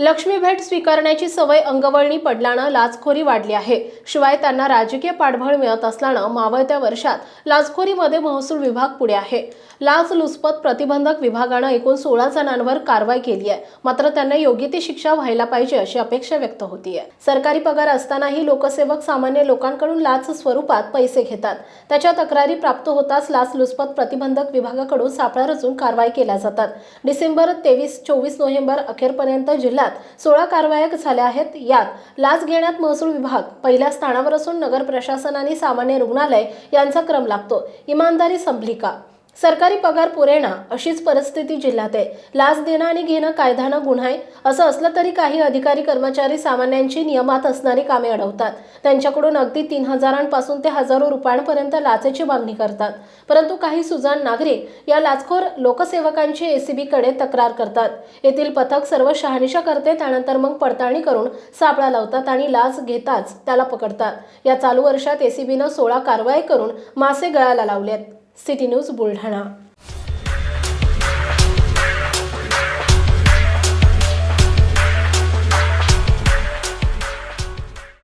लक्ष्मी भेट स्वीकारण्याची सवय अंगवळणी पडल्यानं लाचखोरी वाढली आहे. शिवाय त्यांना राजकीय पाठबळ मिळत असल्यानं मावळत्या वर्षात लाचखोरीमध्ये महसूल विभाग पुढे आहे. लाच लुचपत प्रतिबंधक विभागानं एकूण सोळा जणांवर कारवाई केली आहे. मात्र त्यांना योग्य ती शिक्षा व्हायला पाहिजे अशी अपेक्षा व्यक्त होतीये. सरकारी पगार असतानाही लोकसेवक सामान्य लोकांकडून लाच स्वरूपात पैसे घेतात. त्याच्या तक्रारी प्राप्त होताच लाच लुचपत प्रतिबंधक विभागाकडून सापळा रचून कारवाई केल्या जातात. डिसेंबर तेवीस चोवीस नोव्हेंबर अखेरपर्यंत जिल्ह्यात सोळा कारवाया झाल्या आहेत. यात लाच घेण्यात महसूल विभाग पहिल्या स्थानावर असून नगर प्रशासन आणि सामान्य रुग्णालय यांचा क्रम लागतो. इमानदारी संपली का? सरकारी पगार पुरेणा अशीच परिस्थिती जिल्ह्यात आहे. लाच देणं आणि घेणं कायद्यानं गुन्हा आहे. असं असलं तरी काही अधिकारी कर्मचारी सामान्यांची नियमात असणारी कामे अडवतात. त्यांच्याकडून अगदी तीन हजारांपासून ते हजारो रुपयांपर्यंत लाचेची मागणी करतात. परंतु काही सुजाण नागरिक या लाचखोर लोकसेवकांची एसीबीकडे तक्रार करतात. येथील पथक सर्व शहानिशा करते त्यानंतर मग पडताळणी करून सापळा लावतात आणि लाच घेताच त्याला पकडतात. या चालू वर्षात एसीबीनं सोळा कारवाई करून मासे गळाला लावलेत. City news Buldhana.